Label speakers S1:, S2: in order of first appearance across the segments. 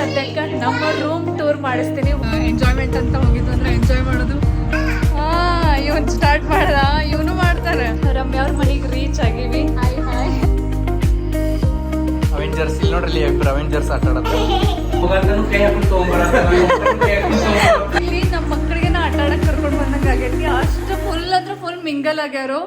S1: ಸದ್ಯಕ್ಕೆ ನಮ್ಮ room tour ಮಾಡಿಸ್ತೀನಿ. ಎಂಜಾಯ್ಮೆಂಟ್ ಅಂತ ಹೋಗಿದ್ದು ಅಂದ್ರೆ ಎಂಜಾಯ್ ಮಾಡೋದು. ಇವನ್ ಸ್ಟಾರ್ಟ್ ಮಾಡ್ದ. ಇವನು ಮಾಡ್ತಾರೆ ರಮ್ಯ ಅವ್ರ ಮನೆಗೆ ರೀಚ್ ಆಗಿವಿ. ಹಾಯ್ ಹಾಯ್
S2: ಅವೆಂಜರ್ಸ್ ಇಲ್ಲಿ ನೋಡ್ರಿ ಅವೆಂಜರ್ಸ್ ಆಟ
S1: ಇಲ್ಲಿ ನಮ್ಮ ಮಕ್ಕಳಿಗೆ ಆಟ ಆಡಕ್ ಕರ್ಕೊಂಡ್ ಬಂದಂಗ ಆಗೈತಿ. ಅಷ್ಟು ಫುಲ್ ಅಂದ್ರೆ ಫುಲ್ ಮಿಂಗಲ್ ಆಗ್ಯಾರು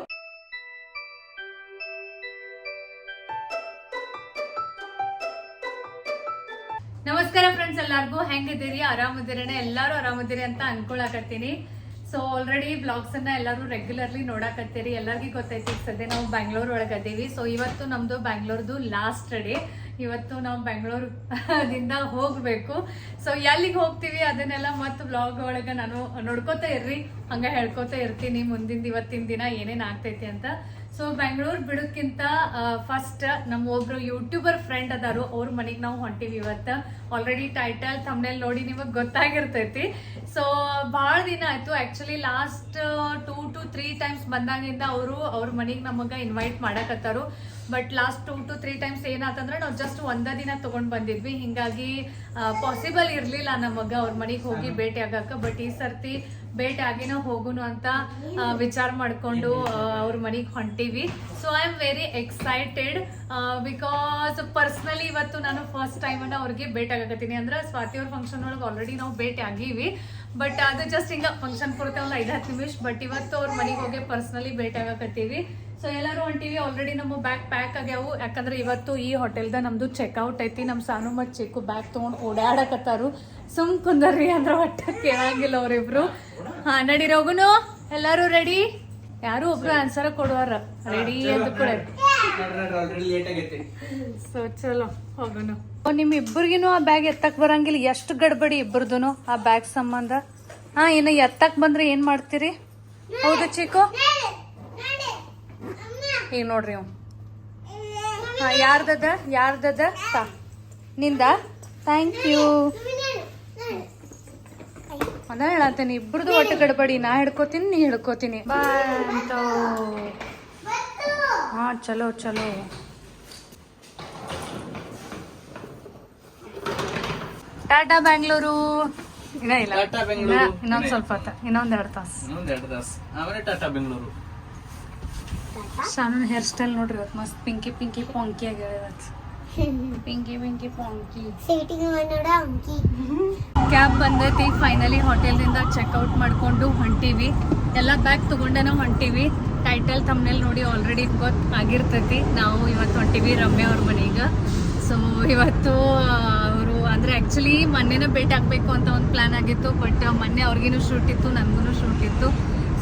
S1: ನಮಸ್ಕಾರ ಫ್ರೆಂಡ್ಸ್ ಎಲ್ಲಾರ್ಗು. ಹೆಂಗಿದ್ದೀರಿ? ಆರಾಮದಿರೇನೆ? ಎಲ್ಲಾರು ಆರಾಮದಿರಿ ಅಂತ ಅನ್ಕೊಳಕತ್ತೀನಿ. ಸೊ ಆಲ್ರೆಡಿ ಬ್ಲಾಗ್ಸ್ ಅನ್ನ ಎಲ್ಲರೂ ರೆಗ್ಯುಲರ್ಲಿ ನೋಡಾಕತ್ತೀರಿ. ಎಲ್ಲರಿಗೂ ಗೊತ್ತೈತಿ ಸದ್ಯ ನಾವು ಬ್ಯಾಂಗ್ಳೂರ್ ಅದೇವಿ. ಸೊ ಇವತ್ತು ನಮ್ದು ಬ್ಯಾಂಗ್ಳೂರ್ದು ಲಾಸ್ಟ್ ಡೇ ಇವತ್ತು ನಾವು ಬೆಂಗಳೂರಿಂದ ಹೋಗ್ಬೇಕು. ಸೊ ಎಲ್ಲಿಗೆ ಹೋಗ್ತೀವಿ? ಅದನ್ನೆಲ್ಲ ಮತ್ತೆ ಬ್ಲಾಗ್ ಒಳಗೆ ನಾನು ನೋಡ್ಕೋತಾ ಇರ್ರಿ. ಹಂಗ ಹೇಳ್ಕೊತಾ ಇರ್ತೀನಿ ಮುಂದಿನ ಇವತ್ತಿನ ದಿನ ಏನೇನ್ ಆಗ್ತೈತಿ ಅಂತ. ಸೊ ಬೆಂಗಳೂರು ಬಿಡೋಕ್ಕಿಂತ ಫಸ್ಟ್ ನಮ್ಮ ಒಬ್ರು ಯೂಟ್ಯೂಬರ್ ಫ್ರೆಂಡ್ ಅದಾರು. ಅವ್ರ ಮನೆಗೆ ನಾವು ಹೊಂಟಿವಿ ಇವತ್ತು. ಆಲ್ರೆಡಿ ಟೈಟಲ್ ತಮ್ಮನೇಲಿ ನೋಡಿ ನಿಮಗೆ ಗೊತ್ತಾಗಿರ್ತೈತಿ. ಸೊ ಭಾಳ ದಿನ ಆಯಿತು. Actually last two to three times ಬಂದಾಗಿಂದ ಅವರು ಅವ್ರ ಮನೆಗೆ ನಮಗೆ invite ಮಾಡಕತ್ತಾರು. But last two to three times ಏನಾತಂದ್ರೆ ನಾವು ಜಸ್ಟ್ ಒಂದ ದಿನ ತಗೊಂಡ್ ಬಂದಿದ್ವಿ. ಹಿಂಗಾಗಿ ಪಾಸಿಬಲ್ ಇರಲಿಲ್ಲ ನಮಗೆ ಅವ್ರ ಮನೆಗೆ ಹೋಗಿ ಭೇಟಿ ಆಗಕ್ಕೆ. ಬಟ್ ಈ ಸರ್ತಿ ಭೇಟಿ ಆಗಿನ ಹೋಗುನು ಅಂತ ವಿಚಾರ ಮಾಡ್ಕೊಂಡು ಅವ್ರ ಮನೆಗೆ ಹೊಂಟೀವಿ. So I am very excited because personally ಇವತ್ತು ನಾನು ಫಸ್ಟ್ ಟೈಮ್ ಅನ್ನ ಅವ್ರಿಗೆ ಭೇಟಿ ಆಗಕತ್ತೀನಿ ಅಂದ್ರೆ ಸ್ವಾತಿ ಅವ್ರ ಫಂಕ್ಷನ್ ಒಳಗೆ ಆಲ್ರೆಡಿ ನಾವು ಭೇಟಿ ಆಗೀವಿ ಬಟ್ ಅದು ಜಸ್ಟ್ ಹಿಂಗ ಫಂಕ್ಷನ್ ಪೂರ್ತಿ ಒಂದು ಐದು ಹತ್ತು ನಿಮಿಷ ಬಟ್ ಇವತ್ತು ಅವ್ರ ಮನೆಗೆ ಹೋಗಿ ಪರ್ಸ್ನಲಿ ಭೇಟಿ ಆಗಕತ್ತೀವಿ ಸೊ ಎಲ್ಲರೂ ಹೊಂಟಿವಿ ಆಲ್ರೆಡಿ ನಮ್ಮ ಬ್ಯಾಗ್ ಪ್ಯಾಕ್ ಆಗ್ಯಾವು. ಯಾಕಂದ್ರೆ ಇವತ್ತು ಈ ಹೋಟೆಲ್ದ ನಮ್ದು ಚೆಕ್ಔಟ್ ಐತಿ. ನಮ್ಮ ಸಾನು ಮತ್ತು ಚಿಕ್ಕು ಬ್ಯಾಗ್ ತೊಗೊಂಡು ಓಡಾಡಕತ್ತಾರು. ಸುಮ್ ಕುಂದರ್ರಿ ಅಂದ್ರೆ ಒಟ್ಟ ಕೇಳಂಗಿಲ್ಲ ಅವರಿಬ್ರು. ಹಾ ನಡಿ ಎಲ್ಲರೂ ರೆಡಿ ಯಾರು ಒಬ್ರು ಆನ್ಸರ್ ಕೊಡುವಾರ? ರೆಡಿ ಅಂತ ಕೂಡ
S2: ಲೇಟ್ ಆಗೈತಿ.
S1: ಸೊ ಚಲೋ ಹೋಗುನು. ನಿಮ್ ಇಬ್ಬರಿಗೂ ಆ ಬ್ಯಾಗ್ ಎತ್ತಕ್ ಬರಂಗಿಲ್ಲ. ಎಷ್ಟು ಗಡ್ಬಡಿ ಇಬ್ಬರದು ಆ ಬ್ಯಾಗ್ ಸಂಬಂಧ? ಹಾ ಇನ್ನು ಎತ್ತಕ್ ಬಂದ್ರೆ ಏನ್ ಮಾಡ್ತೀರಿ? ಹೌದು ಚಿಕ್ಕು? ಈಗ ನೋಡ್ರಿ ಇವ್ ಹಾಂ ಯಾರ್ದದ? ಯಾರ್ದದ? ತಾ. ನಿಂದ? ಥ್ಯಾಂಕ್ ಯು ಅದ ಹೇಳತ್ತೇನೆ ಇಬ್ರದ್ದು ಒಟ್ಟು ಗಡ್ಬಡಿ ನಾ ಹಿಡ್ಕೋತೀನಿ ನೀ ಹಿಡ್ಕೋತೀನಿ. ಹಾ ಚಲೋ ಚಲೋ. ಟಾಟಾ ಬ್ಯಾಂಗ್ಳೂರು ಇನ್ನೊಂದ್ ಸ್ವಲ್ಪ ಹೊತ್ತ ಇನ್ನೊಂದ್ ಎರಡು ತಾಸು.
S2: ಇನ್ನೊಂದ್ ಎರಡು ತಾಸು. ಆಮೇಲೆ ಟಾಟಾ ಬೆಂಗಳೂರು.
S1: ಶಾನೂನ್ ಹೇರ್ ಸ್ಟೈಲ್ ನೋಡ್ರಿ ಇವತ್ತು ಮಸ್ತ್ ಪಿಂಕಿ ಪಿಂಕಿ ಪೊಂಕಿ ಇವತ್ತು ಪಿಂಕಿ ಪಿಂಕಿ ಪೊಂಕಿ. ಕ್ಯಾಬ್ ಬಂದೈತಿ ಫೈನಲಿ ಹೋಟೆಲ್ದಿಂದ ಚೆಕ್ಔಟ್ ಮಾಡ್ಕೊಂಡು ಹೊಂಟೀವಿ. ಎಲ್ಲ ಬ್ಯಾಗ್ ತಗೊಂಡೇನ ಹೊಂಟೀವಿ. ಟೈಟಲ್ ತಮ್ಮನೇಲಿ ನೋಡಿ ಆಲ್ರೆಡಿ ಗೊತ್ತು ಆಗಿರ್ತೈತಿ. ನಾವು ಇವತ್ತು ಹೊಂಟೀವಿ ರಮ್ಯ ಅವ್ರ ಮನೆಗೆ. ಸೊ ಇವತ್ತು ಅವರು ಅಂದರೆ ಆ್ಯಕ್ಚುಲಿ ಮೊನ್ನೆನೇ ಭೇಟಿ ಆಗಬೇಕು ಅಂತ ಒಂದು ಪ್ಲ್ಯಾನ್ ಆಗಿತ್ತು ಬಟ್ ಮೊನ್ನೆ ಅವ್ರಿಗೂ ಶೂಟ್ ಇತ್ತು ನನಗೂ ಶೂಟ್ ಇತ್ತು.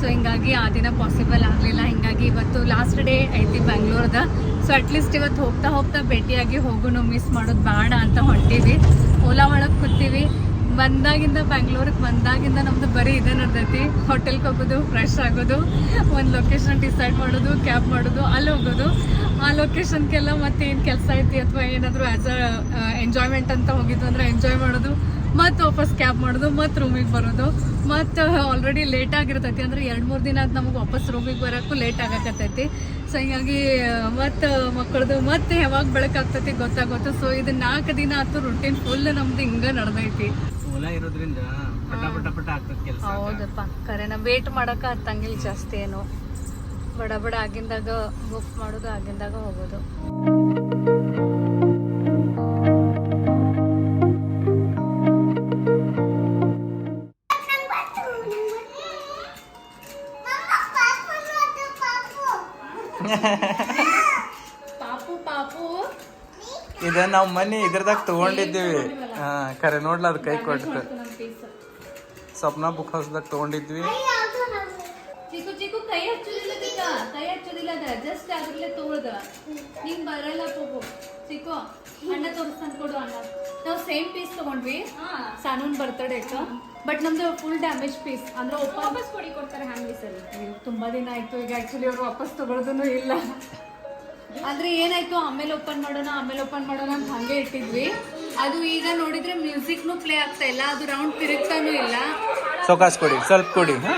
S1: ಸೊ ಹಿಂಗಾಗಿ ಆ ದಿನ ಪಾಸಿಬಲ್ ಆಗಲಿಲ್ಲ. ಹಿಂಗಾಗಿ ಇವತ್ತು ಲಾಸ್ಟ್ ಡೇ ಐತಿ ಬೆಂಗಳೂರದ ಸೊ ಅಟ್ಲೀಸ್ಟ್ ಇವತ್ತು ಹೋಗ್ತಾ ಹೋಗ್ತಾ ಭೇಟಿಯಾಗಿ ಹೋಗೋನು ಮಿಸ್ ಮಾಡೋದು ಬೇಡ ಅಂತ ಹೊಂಟೀವಿ. ಓಲಾ ಒಳಗೆ ಕೂತೀವಿ. ಬಂದಾಗಿಂದ ಬೆಂಗ್ಳೂರಿಗೆ ಬಂದಾಗಿಂದ ನಮ್ದು ಬರೀ ಇದೇ ನಡೆದೈತಿ. ಹೋಟೆಲ್ಗೆ ಹೋಗೋದು ಫ್ರೆಶ್ ಆಗೋದು, ಒಂದು ಲೊಕೇಶನ್ ಡಿಸೈಡ್ ಮಾಡೋದು ಕ್ಯಾಬ್ ಮಾಡೋದು ಅಲ್ಲಿ ಹೋಗೋದು. ಆ ಲೊಕೇಶನ್ಗೆಲ್ಲ ಮತ್ತೆ ಏನು ಕೆಲಸ ಐತಿ ಅಥವಾ ಏನಾದರೂ ಆ್ಯಸ್ ಅ ಎಂಜಾಯ್ಮೆಂಟ್ ಅಂತ ಹೋಗಿದ್ದು ಅಂದರೆ ಎಂಜಾಯ್ ಮಾಡೋದು. ಮತ್ತೆ ವಾಪಸ್ ಕ್ಯಾಬ್ ಮಾಡೋದು ಮತ್ತೆ ರೂಮಿಗೆ ಬರೋದು. ಮತ್ತು ಆಲ್ರೆಡಿ ಲೇಟ್ ಆಗಿರ್ತೈತಿ. ಅಂದ್ರೆ ಎರಡು ಮೂರು ದಿನ ಆದ್ ನಮಗೆ ವಾಪಸ್ ರೂಮಿಗೆ ಬರೋಕ್ಕೂ ಲೇಟ್ ಆಗಕತ್ತೈತಿ. ಸೊ ಹಿಂಗಾಗಿ ಮತ್ತು ಮಕ್ಕಳದು ಮತ್ತೆ ಯಾವಾಗ ಬೆಳಕಾಗ್ತೈತಿ ಗೊತ್ತಾಗುತ್ತೆ ಸೊ ಇದು ನಾಲ್ಕು ದಿನ ಆತು ರುಟೀನ್ ಫುಲ್ ನಮ್ದು ಹಿಂಗೆ ನಡೆದೈತಿ.
S2: ಇರೋದ್ರಿಂದ
S1: ಹೌದಪ್ಪ. ಕರೆನ ವೇಟ್ ಮಾಡಕ್ಕೆ ಹತ್ತಂಗಿಲ್ಲ ಜಾಸ್ತಿ ಏನು. ಬಡ ಬಡ ಆಗಿಂದಾಗ ಬುಕ್ ಮಾಡೋದು ಆಗಿಂದಾಗ ಹೋಗೋದು. ಪಾಪು ಪಾಪು.
S2: ಇದ ನಾವ್ ಮನಿ ಇದ್ರದಾಗ ತಗೊಂಡಿದ್ದೀವಿ. ಹಾ ಖರೆ ನೋಡ್ಲ ಅದ್ ಕೈ ಕೊಟ್ಟು ಸ್ವಪ್ನ ಬುಕ್ ಹೌಸ್ದಾಗ ತಗೊಂಡಿದ್ವಿ.
S1: ಚಿಕ್ಕು ಚಿಕ್ಕು ಕೈ ಹಚ್ಚುದಿಲ್ಲ ಚಿಕ್ಕ. ಕೈ ಹಚ್ಚುದಿಲ್ಲ ಅದ. ಜಸ್ಟ್ ಅದ್ರಲ್ಲೇ ತಗೊಳ್ದ. ನಿಂಗ್ ಬರಲ್ಲ ಪಾಪು. ಚಿಕ್ಕು ಅಣ್ಣ ತೋರಿಸ್ತಾನೆ ಕೊಡು ಅಣ್ಣ. ನಾವು ಸೇಮ್ ಪೀಸ್ ತಗೊಂಡ್ವಿ. ಸಾನೂನ್ ಬರ್ತಡೇ ಬಟ್ ನಮ್ದು ಫುಲ್ ಡ್ಯಾಮೇಜ್ ಪೀಸ್ ಅಂದ್ರೆ ವಾಪಸ್ ಕೊಡಿ ಕೊಡ್ತಾರೆ ಹ್ಯಾಂಗ್ ಸರಿ ತುಂಬಾ ದಿನ ಆಯ್ತು. ಈಗ ಆಕ್ಚುಲಿ ಅವ್ರು ವಾಪಸ್ ತಗೊಳೋದನ್ನು ಇಲ್ಲ. ಅಂದ್ರೆ ಏನಾಯ್ತು? ಆಮೇಲೆ ಓಪನ್ ಮಾಡೋಣ ಆಮೇಲೆ ಓಪನ್ ಮಾಡೋಣ ಅಂತ ಹಂಗೆ ಇಟ್ಟಿದ್ವಿ. ಅದು ಈಗ ನೋಡಿದ್ರೆ ಮ್ಯೂಸಿಕ್ನು ಪ್ಲೇ ಆಗ್ತಾ ಇಲ್ಲ. ಅದು ರೌಂಡ್ ತಿರುಗ್ತಾನೂ ಇಲ್ಲ.
S2: ಸೊಕಾಸ್ ಕೊಡಿ ಸ್ವಲ್ಪ ಕೊಡಿ ಹಾ?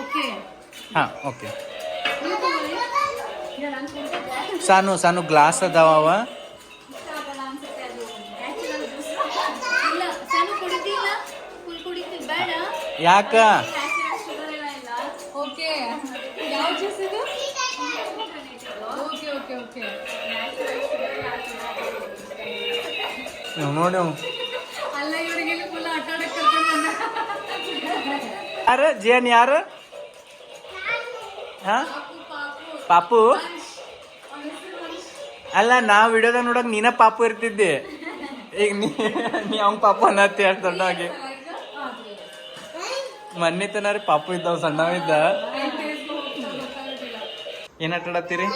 S1: ಓಕೆ
S2: ಹಾ ಓಕೆ ಸಾನು ಸಾನು ಗ್ಲಾಸ್ ಅದಾವ ಯಾಕ?
S1: ಓಕೆ. ಯಾವ ಜ್ಯೂಸ್ ಇದು? Okay okay
S2: okay. ನೋಡಿ.
S1: ಅಲ್ಲ ಇವರಿಗೆ ಫುಲ್ ಆಟ ಆಡಕ್ಕೆ ಕರ್ಕೊಂಡು ಬಂದ.
S2: ಯಾರು? ಜೇನ್ ಯಾರು? ಹಾ? ಪಾಪು? ಅಲ್ಲ ನಾವು ವಿಡಿಯೋದಾಗ ನೋಡಕ್ ನೀನ ಪಾಪು ಇರ್ತಿದ್ದೆ. ಈಗ ನೀ ಅವ್ನ್ ಪಾಪು ಅನ್ನತ್ತಿ ಅಷ್ಟು ದೊಡ್ಡ ಮೊನ್ನೆ ತನ ರೀ ಪಾಪು ಇದ್ದಾವ ಸಣ್ಣವಿದ್ದ ಏನ್ ಆಟ ಆಡತ್ತೀರಿ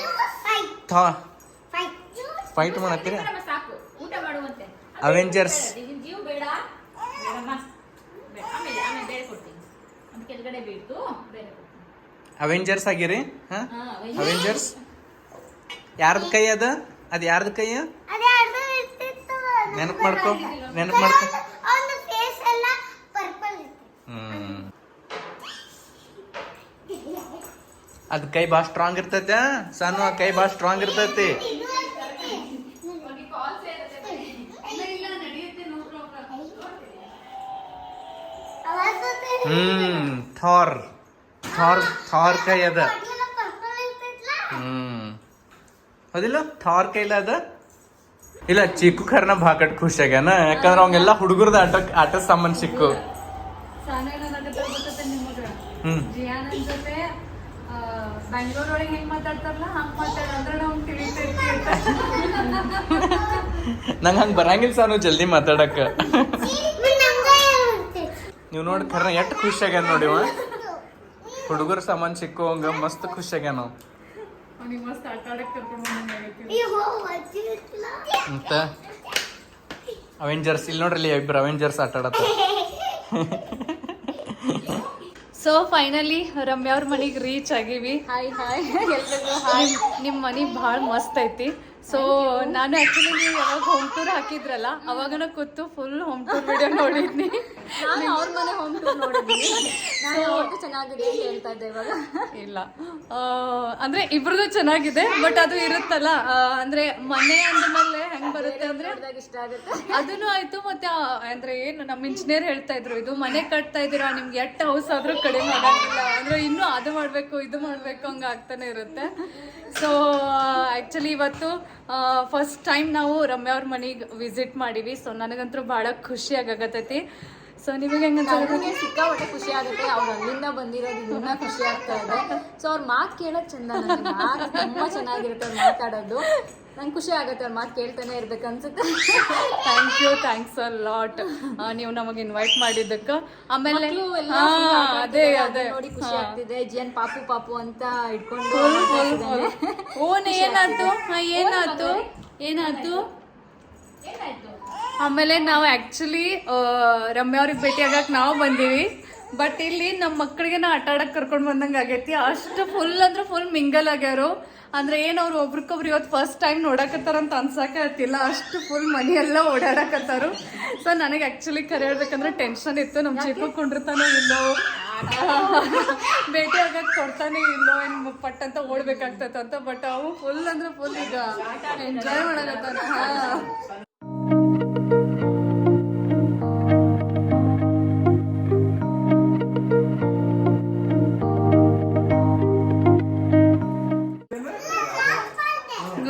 S2: ಥಾ.
S3: ಫೈಟ್
S2: ಮಾಡತ್ತೀರಿ? ಅವೆಂಜರ್ಸ್ ಅವೆಂಜರ್ಸ್ ಆಗಿರಿ ಅವೆಂಜರ್ಸ್ ಯಾರ್ದ ಕೈ ಅದ? ಅದ್ ಯಾರ್ದ ಕೈ ನೆನಪು ಮಾಡ್ಕೊ ನೆನಪು ಮಾಡ್ಕೊ
S3: ಅವನ ಫೇಸ್ ಎಲ್ಲ ಪರ್ಪಲ್ ಇತ್ತು
S2: ಹ್ಮ್ ಅದ್ ಕೈ ಭಾಳ ಸ್ಟ್ರಾಂಗ್ ಇರ್ತೈತೆ ಸಣ್ಣ ಕೈ ಭಾಳ ಸ್ಟ್ರಾಂಗ್ ಇರ್ತೈತಿ. ಹ್ಮ್ ಥಾರ್ ಥಾರ್ ಥಾರ್ ಕೈ ಅದ. ಹ್ಮ್. ಅದಿಲ್ಲ ಥಾರ್ ಕೈಲ ಅದ? ಇಲ್ಲ ಚಿಕ್ಕು ಖರ್ನ ಭಾಕಟ್ ಖುಷಿ ಆಗ್ಯಾನ? ಯಾಕಂದ್ರ ಅವಂಗೆಲ್ಲ ಹುಡುಗರದ ಆಟ ಆಟ ಸಾಮಾನು ಸಿಕ್ಕು. ಹ್ಮ್.
S1: ಬ್ಯಾಂಗ್ಳೂರ್ ಒಳಗೆ ಹೆಂಗ್ ಮಾತಾಡ್ತಾರಲ್ಲ ಹಂಗ್ ಮಾತಾಡಂದ್ರೆ ನಾವು ತಿಳಿತೈತಿ
S2: ನಂಗೆ ಹಂಗೆ ಬರಂಗಿಲ್ಲ ಸಾನು ಜಲ್ದಿ ಮಾತಾಡಕ. ನೀವ್ ನೋಡಿ ಖರ್ನ ಎಷ್ಟು ಖುಷಿ ಆಗ್ಯಾನ ನೋಡಿ ಹುಡುಗರ ಸಾಮಾನು ಸಿಕ್ಕೋಂಗ ಹಂಗ ಮಸ್ತ್ ಖುಷಿ ಆಗ್ಯಾನ
S3: ನಾವು.
S2: ಮತ್ತ? ಅವೆಂಜರ್ಸ್ ಇಲ್ಲಿ ನೋಡ್ರಿ ಇಬ್ರು ಅವೆಂಜರ್ಸ್ ಆಟ ಆಡತ್ತ
S1: ಸೊ ಫೈನಲಿ ರಮ್ಯಾ ಅವ್ರ ಮನೆಗೆ ರೀಚ್ ಆಗೀವಿ. ಹಾಯ್ ಹಾಯ್ ಎಲ್ರಿಗೂ ಹಾಯ್ ನಿಮ್ಮ ಮನೆ ಭಾಳ ಮಸ್ತ್ ಐತಿ. ಸೊ ನಾನು ಆಕ್ಚುಲಿ ನೀವು ಯಾವಾಗ ಹೋಮ್ ಟೂರ್ ಹಾಕಿದ್ರಲ್ಲ ಅವಾಗನ ಕೂತು ಫುಲ್ ಹೋಮ್ ಟೂರ್ ವಿಡಿಯೋ ನೋಡಿದ್ನಿ.
S4: ನಾನು ಅವ್ರ ಮನೆ ಹೋಮ್ ಟೂರ್ ನೋಡಿದ್ದೀನಿ ನಾನು ಅವ್ರದ್ದು ಚೆನ್ನಾಗಿದೆ ಅಂತ ಹೇಳ್ತಾ ಇದ್ದೆ ಇವಾಗ.
S1: ಇಲ್ಲ. ಅಂದ್ರೆ ಇಬ್ರದ್ದು ಚೆನ್ನಾಗಿದೆ ಬಟ್ ಅದು ಇರುತ್ತಲ್ಲ ಅಂದ್ರೆ ಮನೆ ಅಂದ್ಮೇಲೆ ಹೆಂಗ್ ಬರುತ್ತೆ ಅಂದ್ರೆ
S4: ಇಷ್ಟ ಆಗುತ್ತೆ.
S1: ಅದನ್ನು ಆಯ್ತು ಮತ್ತೆ ಅಂದ್ರೆ ಏನು ನಮ್ಮ ಇಂಜಿನಿಯರ್ ಹೇಳ್ತಾ ಇದ್ರು ಇದು ಮನೆ ಕಟ್ತಾ ಇದೀರಾ ನಿಮ್ಗೆ ಎಟ್ ಹೌಸ್ ಆದ್ರೂ ಕಡಿಮೆ ಆಗಂಗಿಲ್ಲ. ಅಂದ್ರೆ ಇನ್ನೂ ಅದು ಮಾಡ್ಬೇಕು ಇದು ಮಾಡ್ಬೇಕು ಹಂಗ ಆಗ್ತಾನೆ ಇರುತ್ತೆ. ಸೊ ಆಕ್ಚುಲಿ ಇವತ್ತು ಫಸ್ಟ್ ಟೈಮ್ ನಾವು ರಮ್ಯ ಅವ್ರ ಮನೆಗೆ ವಿಸಿಟ್ ಮಾಡೀವಿ. ಸೊ ನನಗಂತೂ ಬಹಳ ಖುಷಿ ಆಗತೈತಿ ಸೊ ನಿಮಗೆ ಹೆಂಗ
S4: ನನಗೆ ಸಿಕ್ಕಾಪಟ್ಟೆ ಖುಷಿ ಆಗುತ್ತೆ. ಅವ್ರು ಅಲ್ಲಿಂದ ಬಂದಿರೋದು ಇನ್ನೂ ಖುಷಿ ಆಗ್ತಾ ಇದೆ. ಸೊ ಅವ್ರ ಮಾತು ಕೇಳೋದು ಚಂದ. ಮಾತು ತುಂಬ ಚೆನ್ನಾಗಿರುತ್ತೆ ಅವ್ರು ಮಾತಾಡೋದು. ನಂಗೆ ಖುಷಿ ಆಗುತ್ತೆ ಅವ್ರ ಮಾತು ಕೇಳ್ತಾನೆ ಇರ್ಬೇಕು ಅನ್ಸುತ್ತೆ.
S1: Thank you thanks a lot ನೀವು ನಮಗೆ ಇನ್ವೈಟ್ ಮಾಡಿದ್ದಕ್ಕ. ಆಮೇಲೆ ಅದೇ ಅದೇ.
S4: ನೋಡಿ ಖುಷಿ ಆಗ್ತಿದೆ. ಜಿಯನ್ ಪಾಪು ಪಾಪು ಅಂತ ಇಟ್ಕೊಂಡು.
S1: ಓನ್ ಏನಾಯ್ತು ಏನಾಯ್ತು ಏನಾಯ್ತು
S4: ಏನಾಯ್ತು?
S1: ಆಮೇಲೆ ನಾವು ಆಕ್ಚುಲಿ ರಮ್ಯಾ ಅವ್ರಿಗೆ ಭೇಟಿ ಆಗಕ್ಕೆ ನಾವು ಬಂದೀವಿ. ಬಟ್ ಇಲ್ಲಿ ನಮ್ಮ ಮಕ್ಕಳಿಗೆ ನಾ ಆಟ ಆಡಕ್ಕೆ ಕರ್ಕೊಂಡು ಬಂದಂಗೆ ಆಗೈತಿ. ಅಷ್ಟು ಫುಲ್ ಅಂದ್ರೆ ಫುಲ್ ಮಿಂಗಲ್ ಆಗ್ಯಾರು ಅಂದ್ರೆ ಏನು ಅವ್ರು ಒಬ್ರಿಗೊಬ್ರು ಇವತ್ತು ಫಸ್ಟ್ ಟೈಮ್ ನೋಡಕತ್ತಾರ ಅಂತ ಅನ್ಸಕ್ಕೆ ಹತ್ತಿಲ್ಲ ಅಷ್ಟು ಫುಲ್ ಮನಿ ಎಲ್ಲ ಓಡಾಡಕತ್ತಾರು. ಸೊ ನನಗೆ ಆಕ್ಚುಲಿ ಕರೆ ಹೇಳ್ಬೇಕಂದ್ರೆ ಟೆನ್ಷನ್ ಇತ್ತು ನಮ್ಮ ಚಿಕ್ಕ ಕೊಂಡಿರ್ತಾನೆ ಇಲ್ಲೋ. ಭೇಟಿ ಆಗಕ್ಕೆ ಕೊಡ್ತಾನೆ ಇಲ್ಲೋ ಏನು ಪಟ್ ಅಂತ ಓಡ್ಬೇಕಾಗ್ತೈತೆ ಅಂತ. ಬಟ್ ಅವು ಫುಲ್ ಅಂದ್ರೆ ಫುಲ್ ಈಗ ಎಂಜಾಯ್ ಮಾಡಕತ್ತಾನ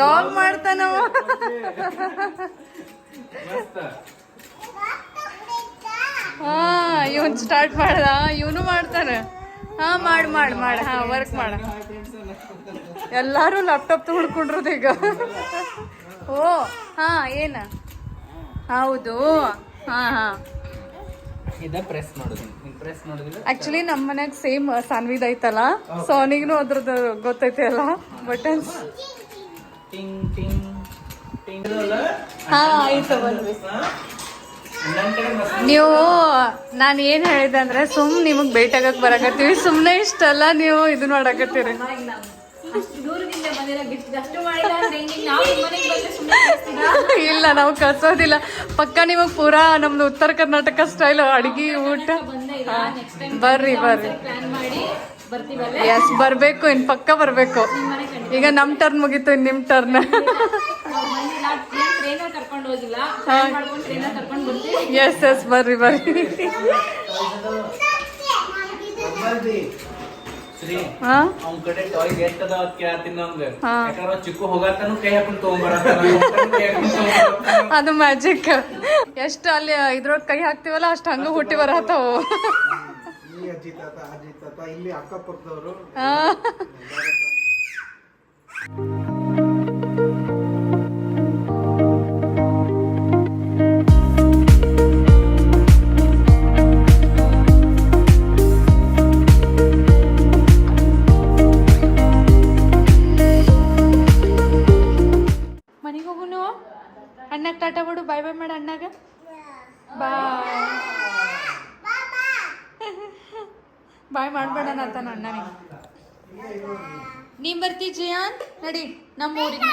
S1: ಬ್ಲಾಗ್ ಮಾಡ್ತಾನವ ಹಾ ಇವನ್ ಸ್ಟಾರ್ಟ್ ಮಾಡ್ದ. ಇವನು ಮಾಡ್ತಾನೆ. ಹಾ ಮಾಡ್ ಮಾಡ್ ಮಾಡ್. ಹಾ ವರ್ಕ್ ಮಾಡ. ಎಲ್ಲಾರು ಲ್ಯಾಪ್ಟಾಪ್ ತಗೊಂಡ್ಕೊಂಡ್ರದು ಈಗ. ಓ ಹಾ ಏನ? ಹೌದು. ಹಾ ಹಾ.
S2: ಪ್ರೆಸ್
S1: ಆಕ್ಚುಲಿ ನಮ್ಮ ಮನ್ಯಾಗ ಸೇಮ್ ಸಾನ್ವಿದ್ ಐತಲ್ಲ. ಸೊ ಅವನಿಗೂ ಅದ್ರದ್ದು ಗೊತ್ತೈತಿ ಅಲ್ಲ. ಬಟನ್ಸ್
S2: ಟಿಂಗ್ ಟಿಂಗ್ ಟಿಂಗ್
S1: ಹಾ ಆಯ್ತು ಬಂದ್ವಿ.
S2: ನನ್ನ ಕಡೆ ಮಸ್ತ್.
S1: ನೀವು ನಾನು ಏನ್ ಹೇಳಿದೆ ಅಂದ್ರೆ ಸುಮ್ ನಿಮಗ್ ಭೇಟಿಯಾಗಕ್ ಬರಕತ್ತೀವಿ. ಸುಮ್ನೆ ಇಷ್ಟಲ್ಲ ನೀವು ಇದು ಮಾಡಕತ್ತೀರಿ.
S4: ಅಷ್ಟು ದೂರದಿಂದ ಬಂದಿರೋ ಗಿಫ್ಟ್ ಅಷ್ಟು ಮಾಡಿಲ್ಲ ಅಂದ್ರೆ ನಾವು ಮನೆಗೆ ಬಂದ್ರೆ ಸುಮ್ಮನೆ
S1: ಇಲ್ಲ ನಾವು ಕಳ್ಸೋದಿಲ್ಲ. ಪಕ್ಕ ನಿಮಗ್ ಪೂರಾ ನಮ್ದು ಉತ್ತರ ಕರ್ನಾಟಕ ಸ್ಟೈಲ್ ಅಡಿಗೆ ಊಟ. ಬರ್ರಿ ಬರ್ರಿ.
S4: ಪ್ಲಾನ್ ಮಾಡಿ. ಬರ್ತೀವಲ್ಲ
S1: ಎಸ್ ಬರ್ಬೇಕು ಇನ್ ಪಕ್ಕ ಬರ್ಬೇಕು. ಈಗ ನಮ್ಮ ಟರ್ನ್ ಮುಗೀತು ಇನ್ ನಿಮ್ ಟರ್ನ್ ಎಸ್ ಎಸ್ ಬರ್ರಿ ಬರ್ರಿ.
S2: ಅದ
S1: ಮ್ಯಾಜಿಕ್ ಎಷ್ಟು ಅಲ್ಲಿ ಇದ್ರೊಳಗೆ ಕೈ ಹಾಕ್ತಿವಲ್ಲ ಅಷ್ಟು ಹಂಗ ಹುಟ್ಟಿ ಬರತ್ತಾವು.
S5: ಅಜ್ಜಿ ತಾತ ಅಜ್ಜಿ ತಾತ ಇಲ್ಲಿ ಅಕ್ಕಪಕ್ಕದವರು.
S1: ಮನೆಗೆ ಹೋಗು ನೀವು ಟಾಟಾ ಬಿಡು ಬಾಯ್ ಬಾಯ್ ಮಾಡ ಅಣ್ಣಾಗ. ಬಾಯ್. ಬಾಯ್ ಮಾಡ್ಬೇಡ ಅಂತ ಅಣ್ಣನಿಗೆ. ನೀನ್ ಬರ್ತಿ ಜಯಾನ್ ನಡಿ, ನಮ್ಮ ಊರಿಗೆ.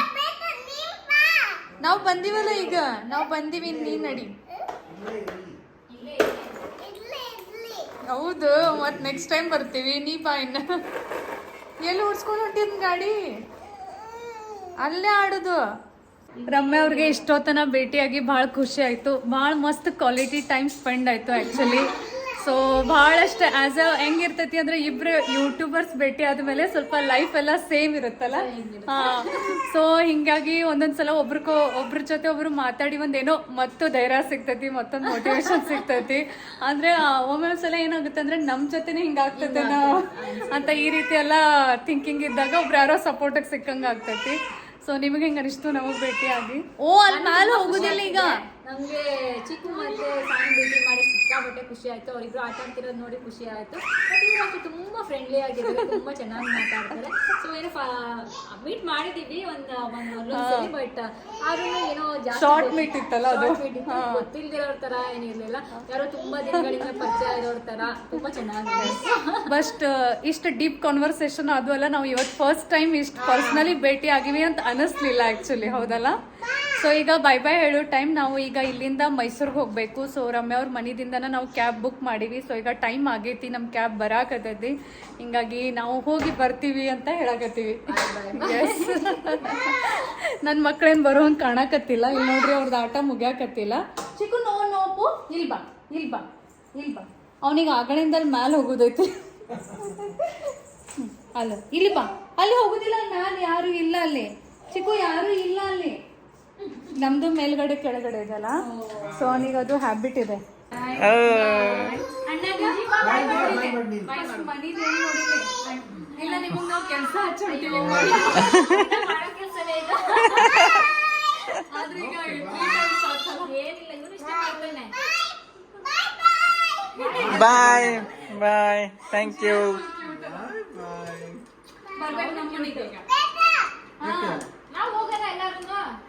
S1: ನಾವು ಬಂದಿವಲ್ಲ ಈಗ. ನಾವು ಬಂದಿವಿ ನೀ ನಡಿ. ಹೌದು, ಮತ್ ನೆಕ್ಸ್ಟ್ ಟೈಮ್ ಬರ್ತೀವಿ. ನೀ ಬಾ ಇನ್ನ. ಎಲ್ಲಿ ಓಡಿಸ್ಕೊಂಡು ಹೊಂಟಿದ್ ಗಾಡಿ? ಅಲ್ಲೇ ಆಡೋದು. ರಮ್ಯ ಅವ್ರಿಗೆ ಇಷ್ಟೊತ್ತನ ಭೇಟಿಯಾಗಿ ಭಾಳ ಖುಷಿ ಆಯ್ತು. ಭಾಳ ಮಸ್ತ್ ಕ್ವಾಲಿಟಿ ಟೈಮ್ ಸ್ಪೆಂಡ್ ಆಯ್ತು ಆ್ಯಕ್ಚುಲಿ ಸೊ ಬಹಳಷ್ಟು ಆಸ್ ಅ ಹೆಂಗಿರ್ತೈತಿ ಅಂದ್ರೆ ಇಬ್ರು ಯೂಟ್ಯೂಬರ್ಸ್ ಭೇಟಿ ಆದ್ಮೇಲೆ ಸ್ವಲ್ಪ ಲೈಫ್ ಎಲ್ಲ ಸೇಮ್ ಇರುತ್ತಲ್ಲ? ಹಾ. ಸೊ ಹಿಂಗಾಗಿ ಒಂದೊಂದ್ಸಲ ಒಬ್ರಿಗೋ ಒಬ್ರ ಜೊತೆ ಒಬ್ರು ಮಾತಾಡಿ ಒಂದೇನೋ ಮತ್ತು ಧೈರ್ಯ ಸಿಗ್ತೈತಿ ಮತ್ತೊಂದು ಮೋಟಿವೇಶನ್ ಸಿಗ್ತೈತಿ. ಅಂದ್ರೆ ಒಮ್ಮೊಂದ್ಸಲ ಏನಾಗುತ್ತೆ ಅಂದ್ರೆ ನಮ್ ಜೊತೆನೆ ಹಿಂಗಾಗ್ತದೆ ನಾವು. ಅಂತ ಈ ರೀತಿ ಎಲ್ಲ ಥಿಂಕಿಂಗ್ ಇದ್ದಾಗ ಒಬ್ರು ಯಾರೋ ಸಪೋರ್ಟ್ ಸಿಕ್ಕಂಗ ಆಗ್ತೈತಿ ಸೊ ನಿಮಗೆ ಹೆಂಗ ಅನಿಸ್ತು ನಮಗ್ ಆಗಿ ಓ ಅಲ್ಲಿ ಮ್ಯಾಲ ಹೋಗುದಿಲ್ಲ ಈಗ.
S4: ನಮ್ಗೆ ಚಿಕ್ಕು ಮತ್ತೆ ಭೇಟಿ ಮಾಡಿ ಸಿಕ್ಕಾಪಟ್ಟೆ ಖುಷಿ ಆಯ್ತು. ಅವರಿಬ್ರು ಆಟ ಆಡ್ತಿರೋದು ನೋಡಿ ಖುಷಿ ಆಯ್ತು. ಬಟ್ ಇವರು ಅಷ್ಟು ತುಂಬಾ ಫ್ರೆಂಡ್ಲಿ ಆಗಿದ್ದಾರೆ ತುಂಬಾ ಚೆನ್ನಾಗಿ ಮಾತಾಡ್ತಾರೆ. ಸೊ ಏನೋ ಮೀಟ್ ಮಾಡಿದ್ದೀವಿ ಒಂದು ಒಂದು ಸರಿ ಬಟ್ ಆದ್ರೂ ಏನೋ ಜಾಸ್ತಿ
S1: ಮೀಟ್ ಇತ್ತಲ್ಲ ಅದು?
S4: ಥರ ಇತ್ತು. ತರ ಏನಿರ್ಲಿಲ್ಲ ಯಾರೋ ತುಂಬಾ ದಿನಗಳಿಂದ ಪರಿಚಯ ಇರೋರ್ ತರ ತುಂಬಾ ಚೆನ್ನಾಗಿದೆ
S1: ಬಸ್ಟ್ ಇಷ್ಟು ಡೀಪ್ ಕಾನ್ವರ್ಸೇಷನ್ ಅದು ಅಲ್ಲ ನಾವು ಇವತ್ತು ಫಸ್ಟ್ ಟೈಮ್ ಇಷ್ಟು ಪರ್ಸ್ನಲಿ ಭೇಟಿ ಆಗಿವಿ ಅಂತ ಅನಿಸ್ಲಿಲ್ಲ ಆಕ್ಚುಲಿ ಹೌದಲ್ಲ? ಸೊ ಈಗ ಬೈ ಬೈ ಹೇಳೋ ಟೈಮ್ ನಾವು ಈಗ ಇಲ್ಲಿಂದ ಮೈಸೂರಿಗೆ ಹೋಗ್ಬೇಕು. ಸೊ ರಮ್ಯ ಅವ್ರ ಮನೆದಿಂದನ ನಾವು ಕ್ಯಾಬ್ ಬುಕ್ ಮಾಡೀವಿ. ಸೊ ಈಗ ಟೈಮ್ ಆಗೈತಿ ನಮ್ಮ ಕ್ಯಾಬ್ ಬರಾಕತ್ತೈತಿ ಹಿಂಗಾಗಿ ನಾವು ಹೋಗಿ ಬರ್ತೀವಿ ಅಂತ ಹೇಳಕತ್ತೀವಿ. ಎಸ್ ನನ್ನ ಮಕ್ಳೇನು ಬರೋ ಹಂಗೆ ಕಾಣಕತ್ತಿಲ್ಲ. ಇಲ್ಲಿ ನೋಡ್ರಿ ಅವ್ರದ್ದು ಆಟ ಮುಗಿಯಾಕತ್ತಿಲ್ಲ. ಚಿಕ್ಕು, ನೋ ನೋಪು ಇಲ್ಲಿ ಬಾ ಇಲ್ಲಿ ಬಾ ಇಲ್ಲಿ ಬಾ. ಅವನಿಗೆ ಆಗಳಿಂದ ಅಲ್ಲಿ ಮ್ಯಾಲೆ ಹೋಗೋದೈತಿ. ಅಲ್ಲ ಇಲ್ಲಿ ಬಾ. ಅಲ್ಲಿ ಹೋಗುದಿಲ್ಲ. ಮ್ಯಾಲೆ ಯಾರು ಇಲ್ಲ ಅಲ್ಲಿ. ಚಿಕ್ಕು, ಯಾರು ಇಲ್ಲ ಅಲ್ಲಿ. ನಮ್ದು ಮೇಲ್ಗಡೆ ಕೆಳಗಡೆ ಇದೆಲ್ಲ ಸೊ ಅವನಿಗೆ ಅದು ಹ್ಯಾಬಿಟ್ ಇದೆ
S2: ಬಾಯ್ ಬಾಯ್ ಥ್ಯಾಂಕ್ ಯು
S1: ಬರ್ಬೇಕು ನಮ್ಮ ಮನೆಗೆ
S4: ನಾವು ಹೋಗೋಣ ಎಲ್ಲಾರು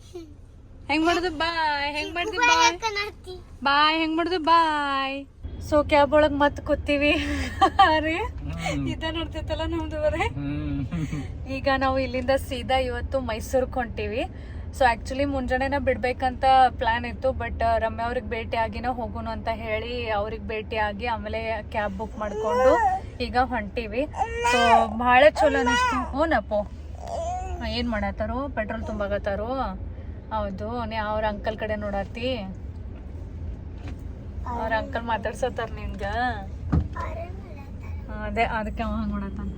S1: ಹೆಂಗ್ ಮಾಡುದು? ಬಾಯ್. ಹೆಂಗ್ ಮಾಡುದು? ಬಾಯ್
S3: ಕನ್ನಡ್ತಿ
S1: ಬಾಯ್. ಹೆಂಗ್ ಮಾಡುದು? ಬಾಯ್. ಸೊ ಕ್ಯಾಬ್ ಒಳಗ್ ಮತ್ ಕೂತೀವಿ. ರೀ? ಇದ ನೋಡ್ತೈತಲ್ಲ ನಮ್ದು ಬರೇ? ಈಗ ನಾವು ಇಲ್ಲಿಂದ ಸೀದಾ ಇವತ್ತು ಮೈಸೂರಿಗೆ ಹೊಂಟೀವಿ ಸೊ ಆ್ಯಕ್ಚುಲಿ ಮುಂಜಾನೆನ ಬಿಡ್ಬೇಕಂತ ಪ್ಲಾನ್ ಇತ್ತು ಬಟ್ ರಮ್ಯ ಅವ್ರಿಗೆ ಭೇಟಿ ಆಗಿನ ಹೋಗೋಣ ಅಂತ ಹೇಳಿ ಅವ್ರಿಗೆ ಭೇಟಿ ಆಗಿ ಆಮೇಲೆ ಕ್ಯಾಬ್ ಬುಕ್ ಮಾಡ್ಕೊಂಡು ಈಗ ಹೊಂಟಿವಿ. ಸೊ ಭಾಳ ಚಲೋ ಅನಿಸ್ತು. ಹ್ಞೂನಪ್ಪು ಏನು ಮಾಡತ್ತಾರೋ ಪೆಟ್ರೋಲ್ ತುಂಬಾಕತ್ತಾರೋ ಹೌದು ನೀ ಅವ್ರ ಅಂಕಲ್ ಕಡೆ ನೋಡತ್ತಿ ಅವ್ರ ಅಂಕಲ್ ಮಾತಾಡ್ಸತ್ತಾರ ನಿನ್ಗ? ಅದೇ ಅದಕ್ಕೆ ಅವ ನೋಡತ್ತಾನ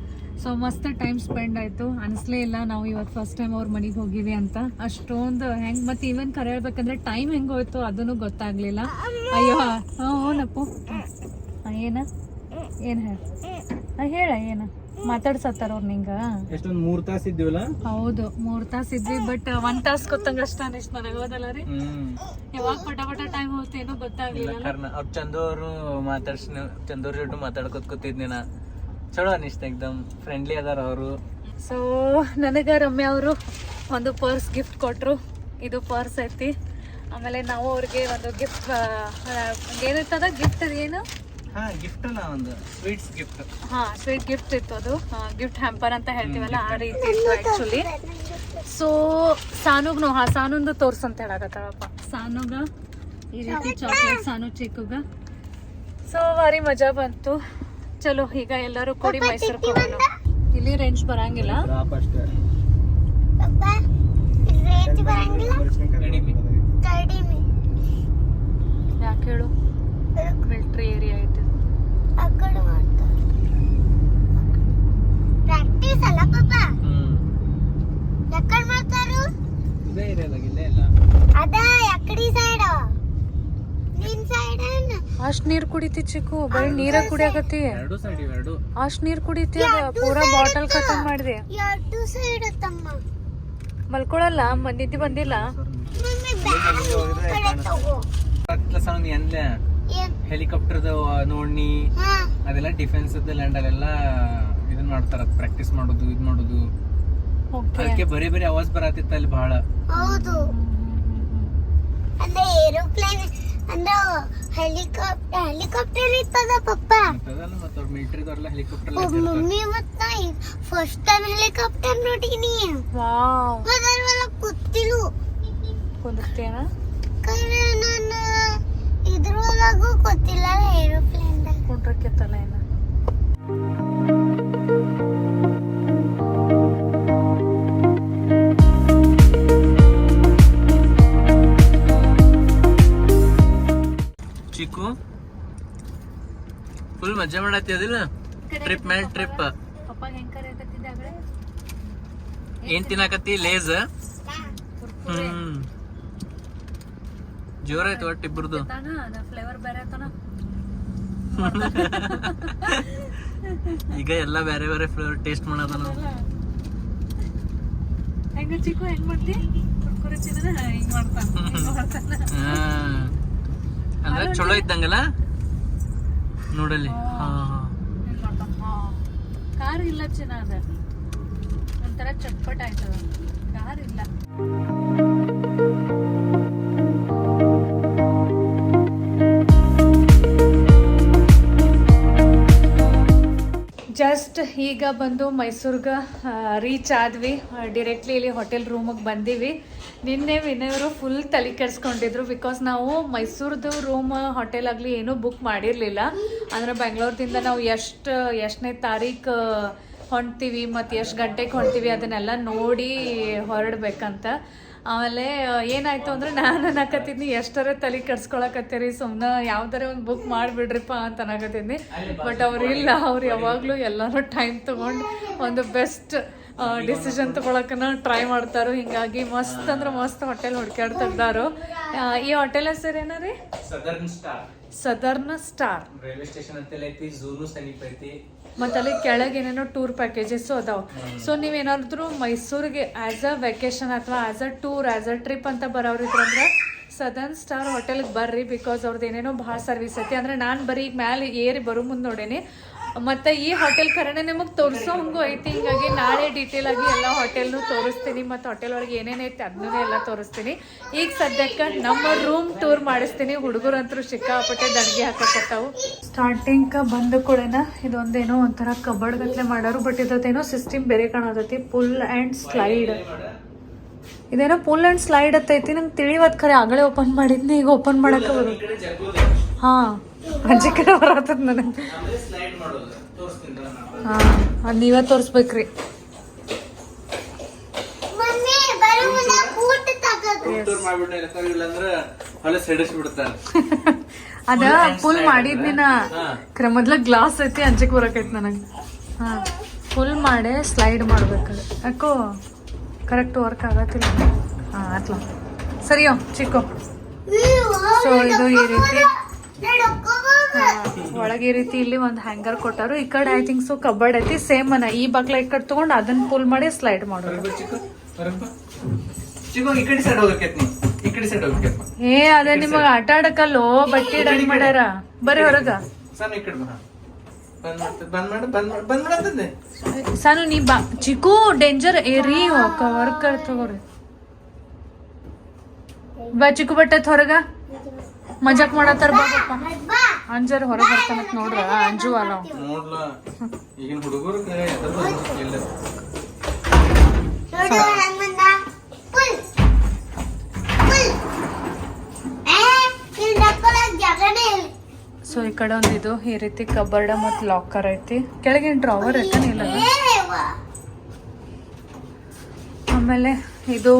S1: ಸೊ ಮಸ್ತ್ ಟೈಮ್ ಸ್ಪೆಂಡ್ ಆಯ್ತು. ಅನಿಸ್ಲೇ ಇಲ್ಲ ನಾವು ಇವತ್ತು ಫಸ್ಟ್ ಟೈಮ್ ಅವ್ರ ಮನೆಗೆ ಹೋಗಿವಿ ಅಂತ. ಅಷ್ಟೊಂದು ಹೆಂಗ್ ಮತ್ತೆ ಇವನ್ ಕರೆ ಹೇಳ್ಬೇಕಂದ್ರೆ ಟೈಮ್ ಹೆಂಗ್ ಹೋಯ್ತು ಅದನ್ನು ಗೊತ್ತಾಗ್ಲಿಲ್ಲ. ಅಯ್ಯೋ ಹಾ ಹ್ಞೂನಪ್ಪು. ಹಾ, ಏನ? ಏನ್ ಹೇಳ? ಹೇಳ ಏನ? ಮಾತಾಡ್ಸತ್ತಾರ ಅವ್ರು ನಿಂಗ?
S2: ಎಷ್ಟೊಂದ್ ಮೂರ್ ತಾಸು ಇದ್ದೀವಲ್ಲ?
S1: ಹೌದು ಮೂರ್ ತಾಸ್ ಇದ್ವಿ ಬಟ್ ಒಂದ್ ತಾಸ್ ಗೊತ್ತಂಗ ಅಷ್ಟ ಅನಿಸ್ತು ನನಗೆ ಹೋದಲ್ಲ ರೀ. ಯಾವಾಗ ಪಟ ಪಟ ಟೈಮ್ ಹೋಗ್ತೇನೋ ಗೊತ್ತಾಗ್ಲಿಲ್ಲ
S2: ಕಾರಣ ಅವ್ರ ಚಂದೋರು ಅವರು ಮಾತಾಡ್ಸ್ ಚಂದೋರ್ ಜೊತೆ ಮಾತಾಡ್ಕೊತ ಕೂತಿದ್ನಿ ನಾ. ಚಲೋ ಅನಿಸ್ತ ಎಕ್ದಮ್ ಫ್ರೆಂಡ್ಲಿ ಅದಾರ ಅವರು.
S1: ಸೊ ನನಗೆ ರಮ್ಯ ಅವರು ಒಂದು ಪರ್ಸ್ ಗಿಫ್ಟ್ ಕೊಟ್ಟರು ಇದು ಪರ್ಸ್ ಐತಿ. ಆಮೇಲೆ ನಾವು ಅವ್ರಿಗೆ ಒಂದು ಗಿಫ್ಟ್ ಏನಿರ್ತದ? ಗಿಫ್ಟ್ ಏನು?
S2: ಹಾ ಗಿಫ್ಟ್ ಅಲ್ಲ ಒಂದು ಸ್ವೀಟ್ಸ್ ಗಿಫ್ಟ್
S1: ಹಾ ಸ್ವೀಟ್ ಗಿಫ್ಟ್ ಇತ್ತು ಅದು. ಗಿಫ್ಟ್ ಹ್ಯಾಂಪರ್ ಅಂತ ಹೇಳ್ತೀವಲ್ಲ ಆ ರೀತಿ ಇತ್ತು ಆಕ್ಚುಲಿ ಸೊ ಸಾನುಗ್ನು ಹಾ ಸಾನುಂದು ತೋರ್ಸಂತ ಹೇಳಕತ್ತಾಳಪ್ಪ ಸಾನುಗ ಈ ರೀತಿ ಚಾಕ್ಲೇಟ್ ಸಾನು ಚಿಕ್ಕುಗ ಸೊ ಭಾರಿ ಮಜಾ ಬಂತು. ಚಲೋ ಈಗ ಎಲ್ಲರೂ ಕೂಡಿ ಮೈಸೂರು ಹೋಗೋಣ. ಇಲ್ಲಿ ರೇಂಜ್ ಬರಂಗಿಲ್ಲ. ಯಾಕೆ ಹೇಳು? ಮಿಲ್ಟ್ರಿ ಏರಿಯಾ ಐತೆ
S3: ಪ್ರಾಕ್ಟೀಸ್ ಅಲ್ಲ
S2: ಹ್ಮ್.
S3: ಎಕ್ಕಡ್ ಮಾಡ್ತಾರು?
S2: ಇದೇ ಏರಿಯಾದಾಗ ಇಲ್ಲೇ ಇಲ್ಲ.
S3: ಅದ ಎಕ್ಕಡಿ ಸೈಡ್ ನಿನ್ ಸೈಡ್
S1: ಅಷ್ಟ್ ನೀರ್ ಕುಡಿತಿ ಚಿಕ್ಕು ಬರೀ ನೀರ ಕುಡಿಯಾಕತ್ತಿ.
S2: ಎರಡು ಸೈಡ್ ಎರಡು.
S1: ಅಷ್ಟ್ ನೀರ್ ಕುಡಿತಿ ಅದ ಪೂರಾ ಬಾಟಲ್ ಖತಮ್ ಮಾಡಿದೆ.
S3: ಎರಡು ಸೈಡ್ ತಮ್ಮ.
S1: ಮಲ್ಕೊಳಲ್ಲ ನಿದ್ದೆ ಬಂದಿಲ್ಲ.
S3: ಮಮ್ಮಿ ಬ್ಯಾಗ್ ಕಡೆ ತಗೋ.
S2: ಸೌಂಡ್ ಹೆಲಿಕಾಪ್ಟರ್ದ ನೋಡಿ
S3: ಹಾ.
S2: ಅದೆಲ್ಲ ಡಿಫೆನ್ಸ್ ಲ್ಯಾಂಡ್ ಅಲ್ಲೆಲ್ಲ ಇದನ್ನ ಮಾಡ್ತಾರ ಪ್ರಾಕ್ಟೀಸ್ ಮಾಡೋದು ಇದ್ ಮಾಡೋದು.
S1: ಓಕೆ.
S2: ಅದಕ್ಕೆ ಬರೀ ಬರೀ ಅವಾಜ್ ಬರತ್ತಿತ್ತ ಅಲ್ಲಿ ಬಹಳ
S3: ಹೌದು. ಅಂದ್ರೆ ಏರೋಪ್ಲೇನ್ ಅಂದ್ರೆ ಹೆಲಿಕಾಪ್ಟರ್ ಹೆಲಿಕಾಪ್ಟರ್ ಇತ್ತದ ಪಪ್ಪ?
S2: ಅದಲ್ಲ ಮತ್ತ ಅವ್ರ ಮಿಲಿಟರಿದವ್ರೆಲ್ಲ ಹೆಲಿಕಾಪ್ಟರ್
S3: ಮಮ್ಮಿ ಮತ್ತ ಫಸ್ಟ್ ಟೈಮ್ ಹೆಲಿಕಾಪ್ಟರ್ ನೋಡಿನಿ.
S1: ವಾವ್.
S3: ಅದರೊಳಗ ಕುತ್ತಿಲು.
S1: ಕುಂದಿರ್ತೇನ
S3: ಕರೆ ನಾನು ಇದ್ರೊಳಗೂ ಗೊತ್ತಿಲ್ಲ ಏರೋಪ್ಲೇನ್
S1: ಕುಂಡ್ರಕ್ಕೆತ್ತಲ್ಲ ಏನ
S2: ಚಿಕ್ಕು ಫುಲ್ ಮಜಾ ಮಾಡತ್ತಿದಿಲ್ಲ ಟ್ರಿಪ್ ಮೇಲೆ ಟ್ರಿಪ್
S1: ಪಪ್ಪ? ಹೆಂಗ್ ಕರೆಯಕತ್ತಿದ್ದೆ
S2: ಏನ್ ತಿನ್ನಕತ್ತಿ? ಲೇಸ್ ಹ್ಮ್. ಜೋರಾಯ್ತು ಒಟ್ಟು
S1: ಇಬ್ಬರದು ಫ್ಲೇವರ್ ಬೇರೆ ಆತನ
S2: ಈಗ ಎಲ್ಲ ಬೇರೆ ಬೇರೆ ಫ್ಲೇವರ್ ಟೇಸ್ಟ್ ಮಾಡೋದ ನಾವು.
S1: ಹೆಂಗ ಚಿಕ್ಕು ಹೆಂಗ್ ಮಾಡ್ತಿ? ಕುರ್ಕುರೆ ತಿನ್ನದ ಹಿಂಗ್ ಮಾಡ್ತಾನ.
S2: ಅಂದ್ರೆ ಚಲೋ ಇದ್ದಂಗಲ್ಲ? ನೋಡಲ್ಲಿ. ಹಾ.
S1: ಇಲ್ಲ ಮಾಡ್ತಾನ ಅದ. ಒಂಥರ ಚಟ್ಪಟ್ ಆಯ್ತದ. ಕಾರ್ ಇಲ್ಲ. ಜಸ್ಟ್ ಈಗ ಬಂದು ಮೈಸೂರಿಗೆ ರೀಚ್ ಆದ್ವಿ. ಡೈರೆಕ್ಟ್ಲಿ ಇಲ್ಲಿ ಹೋಟೆಲ್ ರೂಮಿಗೆ ಬಂದೀವಿ. ನಿನ್ನೆ ವಿನಯವರು ಫುಲ್ ತಲೆ ಕೆಡಿಸ್ಕೊಂಡಿದ್ರು ಬಿಕಾಸ್ ನಾವು ಮೈಸೂರ್ದು ರೂಮ್ ಹೋಟೆಲ್ ಆಗಲಿ ಏನೂ ಬುಕ್ ಮಾಡಿರಲಿಲ್ಲ. ಅಂದರೆ ಬೆಂಗಳೂರದಿಂದ ನಾವು ಎಷ್ಟು, ಎಷ್ಟನೇ ತಾರೀಕು ಹೊಂಟ್ತೀವಿ ಮತ್ತು ಎಷ್ಟು ಗಂಟೆಗೆ ಹೊಂಟ್ತೀವಿ ಅದನ್ನೆಲ್ಲ ನೋಡಿ ಹೊರಡ್ಬೇಕಂತ. ಆಮೇಲೆ ಏನಾಯ್ತು ಅಂದ್ರೆ ನಾನು ಅನ್ನಕತ್ತಿದ್ನಿ ಎಷ್ಟರ ತಲೆ ಕೆಡ್ಸ್ಕೊಳಕತ್ತೀರಿ ಸುಮ್ಮನೆ ಯಾವ್ದಾರ ಒಂದು ಬುಕ್ ಮಾಡಿಬಿಡ್ರಿಪ್ಪ ಅಂತ ಅನ್ನಕತ್ತಿದ್ನಿ. ಬಟ್ ಅವ್ರು ಇಲ್ಲ ಅವ್ರು ಯಾವಾಗಲೂ ಎಲ್ಲರೂ ಟೈಮ್ ತೊಗೊಂಡು ಒಂದು ಬೆಸ್ಟ್ ಡಿಸಿಷನ್ ತೊಗೊಳಕನ ಟ್ರೈ ಮಾಡ್ತಾರೋ. ಹಿಂಗಾಗಿ ಮಸ್ತ್ ಅಂದ್ರೆ ಮಸ್ತ್ ಹೋಟೆಲ್ ಹುಡ್ಕ್ಯಾಡ್ತಿದ್ದಾರು ಈ ಹೋಟೆಲ್ ಹೆಸರು ಏನ ರೀ?
S2: Southern star.
S1: Southern star.
S2: Railway station ಅಂತ ಐತಿ ಝೂನು ಸಮೀಪ ಐತಿ.
S1: ಮತ್ತು ಅಲ್ಲಿ ಕೆಳಗೆ ಏನೇನೋ ಟೂರ್ ಪ್ಯಾಕೇಜಸ್ ಅದಾವೆ. ಸೊ ನೀವೇನಾದ್ರೂ ಮೈಸೂರಿಗೆ ಆ್ಯಸ್ ಅ ವೆಕೇಶನ್ ಅಥವಾ as a tour as a trip ಅಂತ ಬರೋರಿದ್ರಂದ್ರೆ ಸದರ್ನ್ ಸ್ಟಾರ್ ಹೋಟೆಲ್ಗೆ ಬರ್ರಿ ಬಿಕಾಸ್ ಅವ್ರದ್ದು ಏನೇನೋ ಭಾಳ ಸರ್ವಿಸ್ ಐತಿ. ಅಂದ್ರೆ ನಾನು ಬರೀ ಈಗ ಮ್ಯಾಲೆ ಏರಿ ಬರೋ ಮುಂದೆ ನೋಡೇನಿ. ಮತ್ತು ಈ ಹೋಟೆಲ್ ಖರೇನೆ ನಿಮಗೆ ತೋರಿಸೋ ಹಂಗು ಐತಿ ಹಿಂಗಾಗಿ ನಾಳೆ ಡೀಟೇಲ್ ಆಗಿ ಎಲ್ಲ ಹೋಟೆಲ್ನು ತೋರಿಸ್ತೀನಿ, ಮತ್ತು ಹೋಟೆಲ್ ಒಳಗೆ ಏನೇನೈತೆ ಅದನ್ನೂ ಎಲ್ಲ ತೋರಿಸ್ತೀನಿ. ಈಗ ಸದ್ಯಕ್ಕೆ ನಮ್ಮ ರೂಮ್ ಟೂರ್ ಮಾಡಿಸ್ತೀನಿ, ಹುಡುಗರಂತರೂ ಸಿಕ್ಕಾಪಟ್ಟೆ ದಣಿಗೆ ಹಾಕಕತ್ತಾವು. ಸ್ಟಾರ್ಟಿಂಗ್ ಬಂದ ಕೂಡನ ಇದೊಂದೇನೋ ಒಂಥರ ಕಬರ್ಡ್ ಗತ್ಲೆ ಮಾಡೋರು ಬಟ್ ಇದೇನೋ ಸಿಸ್ಟಮ್ ಬೇರೆ ಕಾಣತೈತಿ ಪುಲ್ ಆ್ಯಂಡ್ ಸ್ಲೈಡ್ ಇದೇನೋ ಪುಲ್ ಆ್ಯಂಡ್ ಸ್ಲೈಡ್ ಅತ್ತೈತಿ, ನಂಗೆ ತಿಳಿವತ್ ಖರೆ, ಆಗಲೇ ಓಪನ್ ಮಾಡಿದ್ನಿ, ಈಗ ಓಪನ್ ಮಾಡಕ್ಕೆ ಬರೋದು. ಹಾಂ. ಅಜ್ಜಿ ಕಡೆ ಬರತ್ತದ ನನಗೆ.
S2: ಸ್ಲೈಡ್ ಮಾಡೋದು. ತೋರಿಸ್ತೀನಿ
S1: ಹಾಂ ಅದು ನೀವೇ ತೋರಿಸ್ಬೇಕ್ರಿ. ಅದ ಫುಲ್ ಮಾಡಿದ್ನಿನ ಮೊದ್ಲ ಗ್ಲಾಸ್ ಐತಿ ಅಂಜಕ್ ಬರಕೈತಿ ನನಗೆ. ಹಾಂ ಫುಲ್ ಮಾಡಿ ಸ್ಲೈಡ್ ಮಾಡ್ಬೇಕು. ಯಾಕೋ ಕರೆಕ್ಟ್ ವರ್ಕ್ ಆಗತ್ತಿಲ್ಲ. ಹಾ ಆತ್ಲ ಸರಿಯೋ ಚಿಕ್ಕೋ. ಸೊ ಇದು ಈ ರೀತಿ. ಒಳಗೆ ಈ ರೀತಿ ಇಲ್ಲಿ ಒಂದು ಹ್ಯಾಂಗರ್ ಕೊಟ್ಟಾರು ಈ ಕಡೆ ಐ ಥಿಂಕ್ ಸೊ ಕಬರ್ಡ್ ಐತಿ ಸೇಮ್ ಅನ್ನ ಈ ಬಕ್ಲ ಈ ಕಡೆ ತಗೊಂಡು ಅದನ್ನ ಪುಲ್ ಮಾಡಿ ಸ್ಲೈಡ್ ಮಾಡೋದು. ಏ ಅದೇ ನಿಮಗೆ ಆಟ ಆಡಕಲ್ಲೋ ಬಟ್ಟೆ ಇಡಂಗ್ ಮಾಡ್ಯಾರ? ಬರ್ರಿ ಹೊರಗ. ಸಾನು ನೀ ಬಾ. ಚಿಕ್ಕು ಡೇಂಜರ್ ಏರಿ ವರ್ಕ್ ತಗೋರಿ ಬಾ ಚಿಕ್ಕು ಬಟ್ಟೆ ಹೊರಗ ಮಜಾಕ್ ಮಾಡತ್ತಾರ
S3: ಬಾಬಪ್ಪ
S1: ಅಂಜರ್ ಹೊರ ಬರ್ತಾನಂತ ನೋಡ್ರ ಅಂಜು ಅಲ್ಲ
S2: ಈಗಿನ ಹುಡುಗರು
S1: ಸೊ ಈ ಕಡೆ ಒಂದು ಇದು ಈ ರೀತಿ ಕಬರ್ಡ ಮತ್ತು ಲಾಕರ್ ಐತಿ. ಕೆಳಗಿನ ಡ್ರಾವರ್ ಐತ ಇಲ್ಲ ಆಮೇಲೆ ಇದು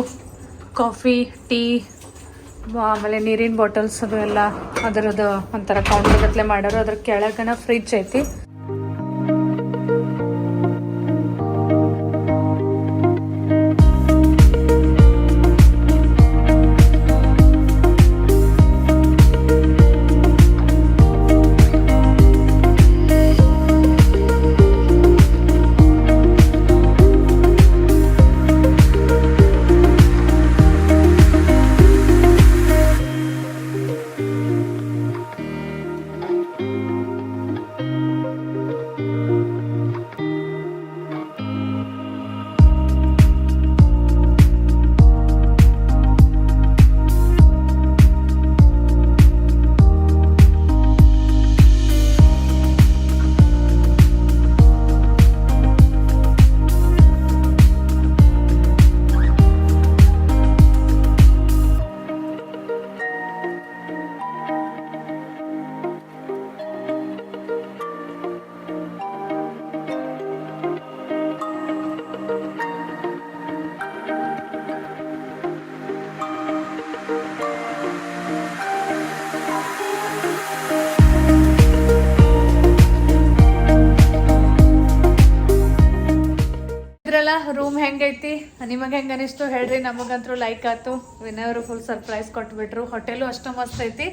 S1: ಕಾಫಿ ಟೀ ಆಮೇಲೆ ನೀರಿನ ಬಾಟಲ್ಸ್ ಅದು ಎಲ್ಲ ಅದರದ್ದು ಒಂಥರ ಕೌಂಟರ್ ಗತ್ಲೆ ಮಾಡೋರು ಅದ್ರ ಕೆಳಗನ ಫ್ರಿಜ್ ಐತಿ. ನಿಮಗೆ ಹೆಂಗ ಅನಿಸ್ತು? ಹೇಳ್ರಿ ನಮಗಂತೂ ಲೈಕ್ ಆಯ್ತು. ವಿನಯವರು ಫುಲ್ ಸರ್ಪ್ರೈಸ್ ಕೊಟ್ಬಿಟ್ರು. ಹೋಟೆಲು ಅಷ್ಟು ಮಸ್ತ್ ಐತಿ.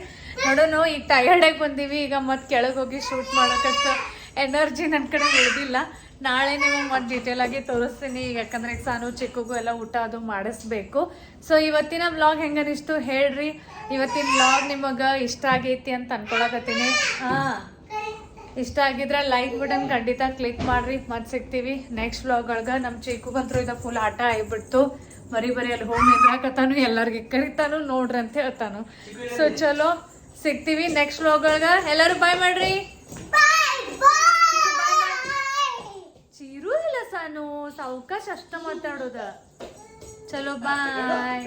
S1: ನೋಡೋಣ ಈಗ ಟಯರ್ಡಾಗಿ ಬಂದೀವಿ. ಈಗ ಮತ್ತೆ ಕೆಳಗೆ ಹೋಗಿ ಶೂಟ್ ಮಾಡೋಕಷ್ಟು ಎನರ್ಜಿ ನನ್ನ ಕಡೆ ಉಳಿದಿಲ್ಲ. ನಾಳೆ ನಿಮಗೆ ಮತ್ತೆ ಡೀಟೇಲ್ ಆಗಿ ತೋರಿಸ್ತೀನಿ. ಈಗ ಯಾಕಂದ್ರೆ ಸಾನು, ಚಿಕ್ಕಗೂ ಎಲ್ಲ ಊಟ ಅದು ಮಾಡಿಸ್ಬೇಕು. ಸೊ ಇವತ್ತಿನ ಬ್ಲಾಗ್ ಹೆಂಗೆ ಅನಿಸ್ತು? ಹೇಳ್ರಿ. ಇವತ್ತಿನ ಬ್ಲಾಗ್ ನಿಮಗೆ ಇಷ್ಟ ಆಗೈತಿ ಅಂತ ಅನ್ಕೊಳಕತ್ತೀನಿ. ಹಾಂ. ಇಷ್ಟ ಆಗಿದ್ರೆ ಲೈಕ್ ಬಟನ್ ಖಂಡಿತ ಕ್ಲಿಕ್ ಮಾಡ್ರಿ. ಮತ್ತೆ ಸಿಗ್ತೀವಿ ನೆಕ್ಸ್ಟ್ ವ್ಲಾಗ್ ಒಳಗ ನಮ್ಮ ಚೀಕುಗಂತ್ರು ಇದು ಫುಲ್ ಆಟ ಆಗಿಬಿಡ್ತು. ಬರೀ ಬರೀ ಅಲ್ಲಿ ಹೋಮ್ ನಿಂದ್ರಾಕತ್ತಾನು ಎಲ್ಲರಿಗೆ ಕರಿತಾನು, ನೋಡ್ರಿ ಅಂತ ಹೇಳ್ತಾನು. ಸೊ ಚಲೋ. ಸಿಗ್ತೀವಿ ನೆಕ್ಸ್ಟ್ ವ್ಲಾಗ್ ಒಳಗ. ಎಲ್ಲರೂ ಬಾಯ್ ಮಾಡ್ರಿ. ಚೀರು ಇಲ್ಲ ಸಾನು. ಸಾವಕಾಶ ಅಷ್ಟ ಮಾತಾಡೋದ. ಚಲೋ ಬಾಯ್